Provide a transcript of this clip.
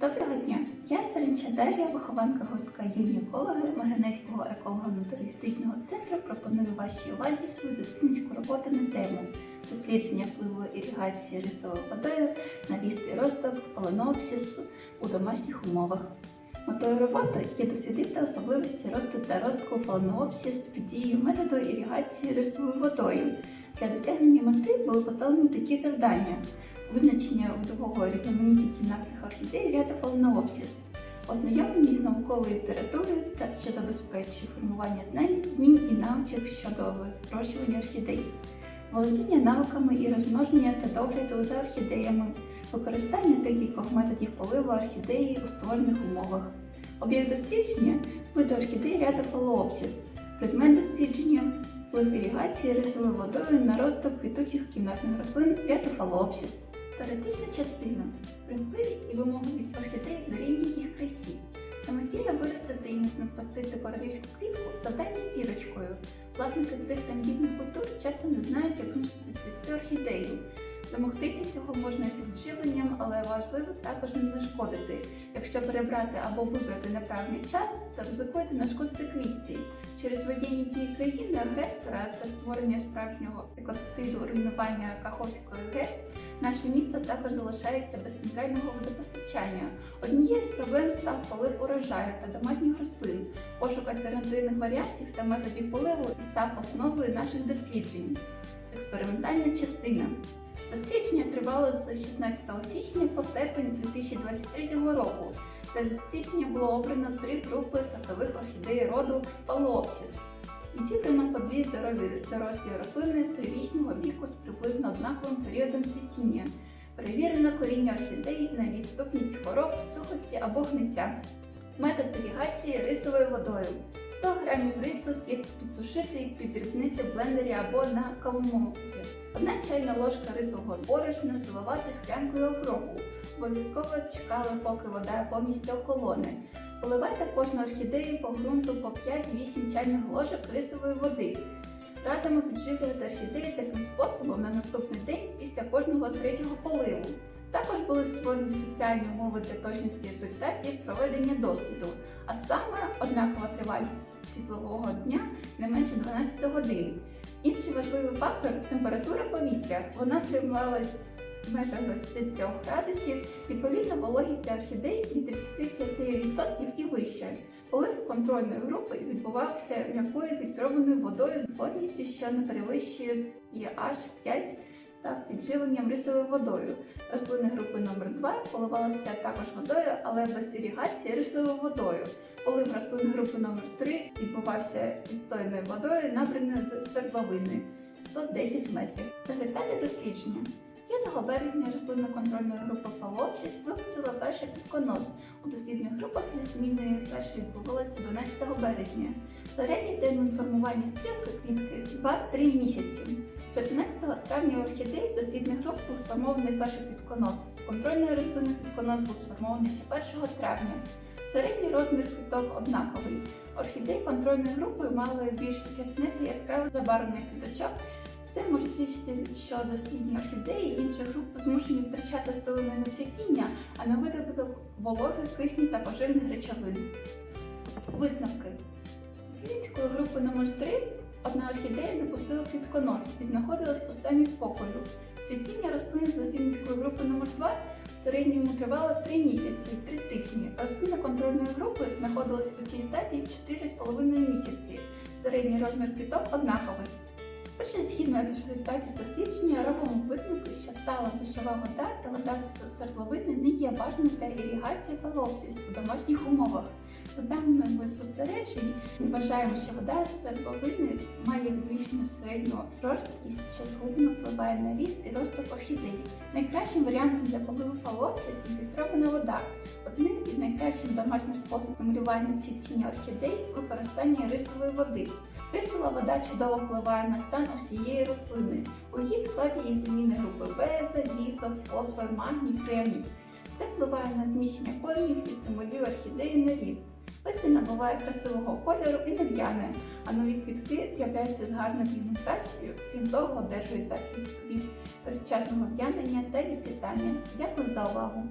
Доброго дня! Я Саринча Дар'я, вихованка гуртка юні екологи Марганецького еколого-натуристичного центру. Пропоную вашій увазі свою дослідницьку роботу на тему дослідження впливу іригації рисовою водою на ріст і росток фаленопсису у домашніх умовах. Метою роботи є дослідити особливості росту та ростку фаленопсис під дією методу іригації рисовою водою. Для досягнення мети були поставлені такі завдання: визначення видового різноманіття кімнатних орхідей ряду фаленопсис, ознайомлення з науковою літературою, та що забезпечує формування знань, вмінь і навичок щодо вирощування орхідей, володіння навиками і розмноження та догляду за орхідеями, використання декількох методів поливу орхідеї у створених умовах, об'єкт дослідження виду орхідей ряду фалоопсис, предмет дослідження вплив іригації рисовою водою на росток квітучих кімнатних рослин ряду фалоопсис. Теоретична частина примхливість і вимогливість орхідей дорівнює їх красі. Самостійно виростити і наснопастити королівську квітку завдання зірочкою. Власники цих тендітних культур часто не знають, як змусити цвісти орхідею. Домогтися цього можна підживленням, але важливо також не нашкодити. Якщо перебрати або вибрати неправильний час, то ризикуєте нашкодити квітці. Через воєнні дії країни агресора та створення справжнього екоциду руйнування Каховської ГЕС наше місто також залишається без центрального водопостачання. Однією з проблем став полив урожаю та домашніх рослин. Пошук альтернативних варіантів та методів поливу став основою наших досліджень. Експериментальна частина. Дослідження тривало з 16 січня по серпень 2023 року. Для дослідження було обрано три групи сортових орхідей роду Палопсіс. Відібрано по дві здорові дорослі рослини трирічного віку з приблизно однаковим періодом цвітіння. Перевірено коріння орхідей на відступність хвороб, сухості або гниття. Метод іригації рисовою водою. 100 г рису слід підсушити і підрібнити в блендері або на кавомолці. Одна чайна ложка рисового борошна заливати склянкою окропу. Обов'язково чекали, поки вода повністю охолоне. Поливайте кожну орхідею по ґрунту по 5-8 чайних ложок рисової води. Радимо підживлювати орхідеї таким способом на наступний день після кожного третього поливу. Також були створені спеціальні умови для точності результатів проведення досліду, а саме однакова тривалість світлового дня не менше 12 годин. Інший важливий фактор температура повітря. Вона трималась в межах 23 градусів, відповідно вологість для орхідей від 35% і вище. Полив контрольної групи відбувався м'якою фільтрованою водою з кислотністю, що не перевищує pH 5 та підживленням рисовою водою. Рослини групи номер 2 поливалися також водою, але без іригації рисовою водою. Полив рослин групи номер 3 відбувався відстойною водою, набраною з свердловини 110 метрів. Результати дослідження. 5 березня рослинно-контрольної групи Фалопсіс випустила перший підконос. Дослідних групах зі зміною першої відбувалося 12 березня. Середній термін формування стрілки квітки 2-3 місяці. 14 травня орхідей дослідних груп був сформований перший підконос. Контрольної рослини підконос був сформований ще 1 травня. Середній розмір квіток однаковий. Орхідеї контрольної групи мали більш ясне та яскраво забарвлених квіточок. Це може свідчити, що дослідні орхідеї інших груп змушені втрачати сили на цвітіння, а на видобуток вологи, кисню та поживних речовин. Висновки. Дослідницької групи номер 3 одна орхідея допустила квітконос і знаходилась у стані спокою. Цвітіння рослин з дослідницької групи номер 2 в середньому тривало 3 місяці, 3 тижні. Рослина контрольної групи знаходилась у цій стадії 4,5 місяці. Середній розмір квіток однаковий. Отже, згідно з результатів дослідження, робимо висновки, що стала дощова вода та вода з свердловини не є важним для іригації фалопсис у домашніх умовах. Даними спостережень, ми вважаємо, що вода з свердловини має підвищену середню жорсткість, що згодно впливає на ріст і розвиток орхідей. Найкращим варіантом для поливу фалопсис фільтрована вода. Одним із найкращих домашніх способів малювання цвітіння орхідей використання рисової води. Рисова вода чудово впливає на стан усієї рослини. У її складі є вітаміни групи В, залізо, фосфор, магній, кремній. Це впливає на зміщення коренів і стимулює орхідеї на ріст. Листя набуває красивого кольору і нев'яне, а нові квітки з'являються з гарною пігментацією, крім того, одержують захист від передчасного в'янення та відцвітання. Дякую за увагу!